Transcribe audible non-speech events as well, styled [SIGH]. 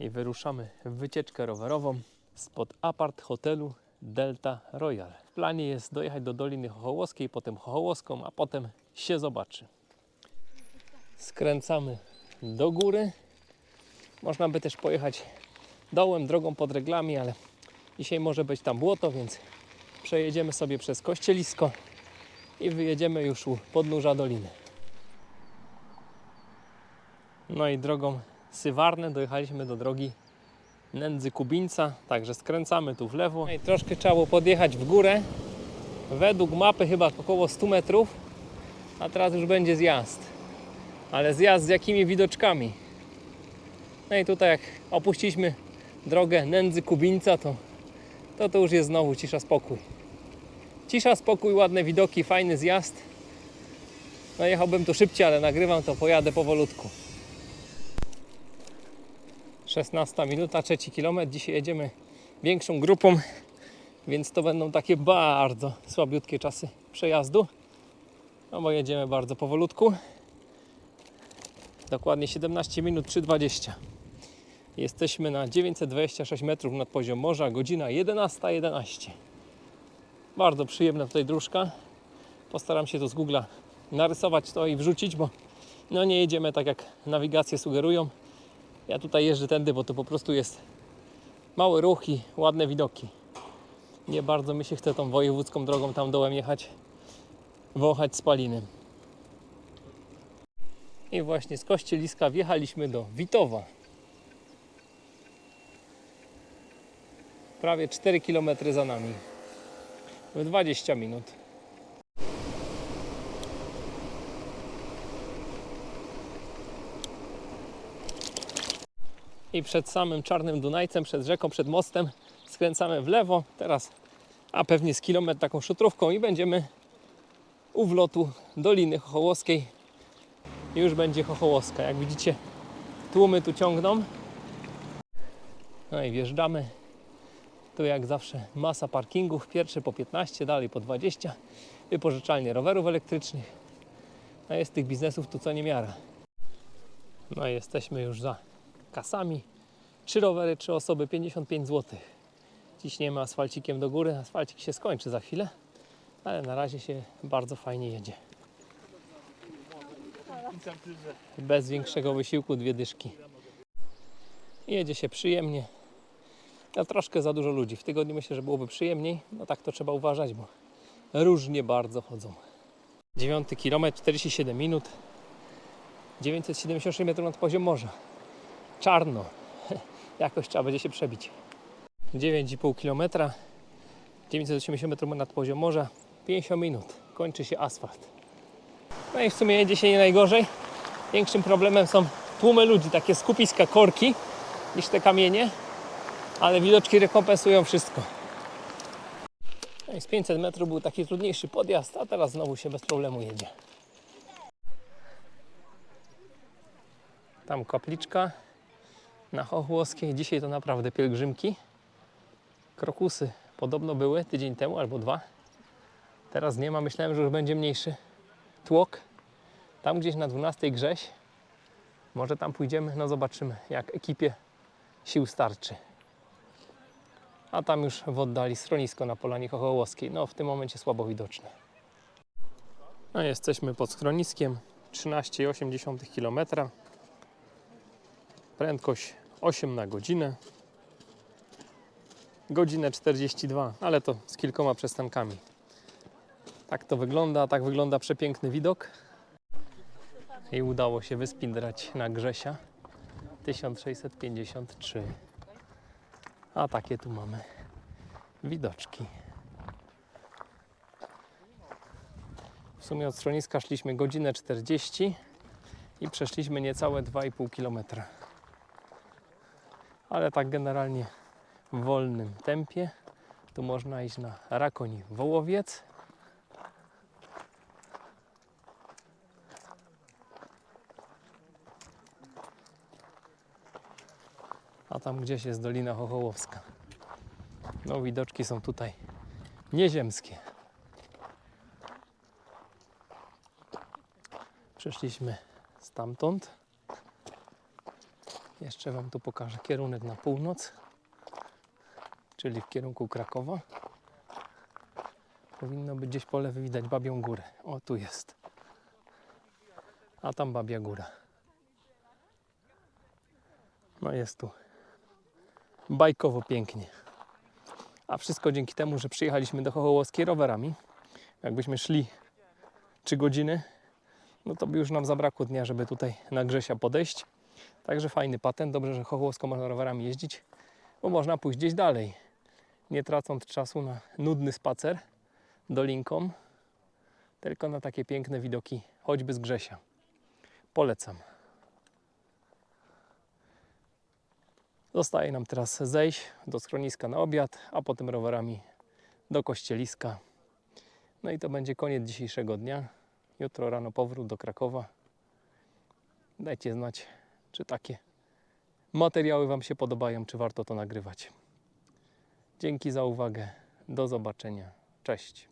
i wyruszamy w wycieczkę rowerową spod apart hotelu Delta Royal. W planie jest dojechać do Doliny Chochołowskiej, potem Chochołowską, a potem się zobaczy. Skręcamy do góry. Można by też pojechać dołem, drogą pod reglami, ale dzisiaj może być tam błoto, więc przejedziemy sobie przez Kościelisko i wyjedziemy już u podnóża doliny. No i drogą Sywarne dojechaliśmy do drogi Nędzy Kubińca, także skręcamy tu w lewo. I troszkę trzeba było podjechać w górę. Według mapy chyba około 100 metrów, a teraz już będzie zjazd. Ale zjazd z jakimi widoczkami? No i tutaj jak opuściliśmy drogę Nędzy Kubińca, to to, to już jest znowu cisza, spokój. Cisza, spokój, ładne widoki, fajny zjazd. No jechałbym tu szybciej, ale nagrywam to, pojadę powolutku. 16 minuta, trzeci kilometr. Dzisiaj jedziemy większą grupą, więc to będą takie bardzo słabiutkie czasy przejazdu. No bo jedziemy bardzo powolutku. Dokładnie 17 minut 3,20. Jesteśmy na 926 metrów nad poziom morza, godzina 11.11. 11. Bardzo przyjemna tutaj dróżka. Postaram się to z Google'a narysować to i wrzucić, bo no nie jedziemy tak jak nawigacje sugerują. Ja tutaj jeżdżę tędy, bo to po prostu jest mały ruch i ładne widoki. Nie bardzo mi się chce tą wojewódzką drogą tam dołem jechać, wąchać spaliny. I właśnie z Kościeliska wjechaliśmy do Witowa. Prawie 4 km za nami. W 20 minut. I przed samym Czarnym Dunajcem, przed rzeką, przed mostem skręcamy w lewo. Teraz, a pewnie z kilometr taką szutrówką i będziemy u wlotu Doliny Chochołowskiej. Już będzie Chochołowska. Jak widzicie, tłumy tu ciągną. No i wjeżdżamy. Tu jak zawsze masa parkingów. Pierwszy po 15, dalej po 20. Wypożyczalnie rowerów elektrycznych. No jest tych biznesów tu co niemiara. No i jesteśmy już za kasami. Trzy rowery, trzy osoby, 55 zł. Ciśniemy asfalcikiem do góry. Asfalcik się skończy za chwilę, ale na razie się bardzo fajnie jedzie. Bez większego wysiłku, dwie dyszki. Jedzie się przyjemnie. A troszkę za dużo ludzi. W tygodniu myślę, że byłoby przyjemniej. No tak to trzeba uważać, bo różnie bardzo chodzą. 9 km, 47 minut. 976 metrów nad poziom morza. Czarno. [LAUGHS] Jakoś trzeba będzie się przebić. 9,5 km. 980 metrów nad poziom morza. 50 minut. Kończy się asfalt. No i w sumie jedzie się nie najgorzej. Większym problemem są tłumy ludzi, takie skupiska korki niż te kamienie, ale widoczki rekompensują wszystko. No i z 500 metrów był taki trudniejszy podjazd, a teraz znowu się bez problemu jedzie. Tam kapliczka na Chochłowskiej. Dzisiaj to naprawdę pielgrzymki. Krokusy podobno były tydzień temu albo dwa. Teraz nie ma. Myślałem, że już będzie mniejszy tłok. Tam gdzieś na 12 Grześ. Może tam pójdziemy, no zobaczymy jak ekipie sił starczy. A tam już w oddali schronisko na Polanie Chochołowskiej. No w tym momencie słabo widoczne. No jesteśmy pod schroniskiem. 13,8 km. Prędkość 8 na godzinę. Godzinę 42, ale to z kilkoma przystankami. Tak to wygląda, tak wygląda przepiękny widok. I udało się wyspindrać na Grzesia 1653. A takie tu mamy widoczki. W sumie od schroniska szliśmy godzinę 40 i przeszliśmy niecałe 2,5 km. Ale tak generalnie w wolnym tempie. Tu można iść na Rakoń Wołowiec. A tam gdzieś jest Dolina Chochołowska. No widoczki są tutaj nieziemskie. Przeszliśmy stamtąd. Jeszcze Wam tu pokażę kierunek na północ, czyli w kierunku Krakowa. Powinno być gdzieś po lewej widać Babią Górę. O, tu jest. A tam Babia Góra. No jest tu. Bajkowo pięknie. A wszystko dzięki temu, że przyjechaliśmy do Chochołowskiej rowerami. Jakbyśmy szli 3 godziny, no to by już nam zabrakło dnia, żeby tutaj na Grzesia podejść. Także fajny patent. Dobrze, że Chochołowską można rowerami jeździć, bo można pójść gdzieś dalej. Nie tracąc czasu na nudny spacer dolinką, tylko na takie piękne widoki, choćby z Grzesia. Polecam. Zostaje nam teraz zejść do schroniska na obiad, a potem rowerami do kościeliska. No i to będzie koniec dzisiejszego dnia. Jutro rano powrót do Krakowa. Dajcie znać, czy takie materiały Wam się podobają, czy warto to nagrywać. Dzięki za uwagę. Do zobaczenia. Cześć.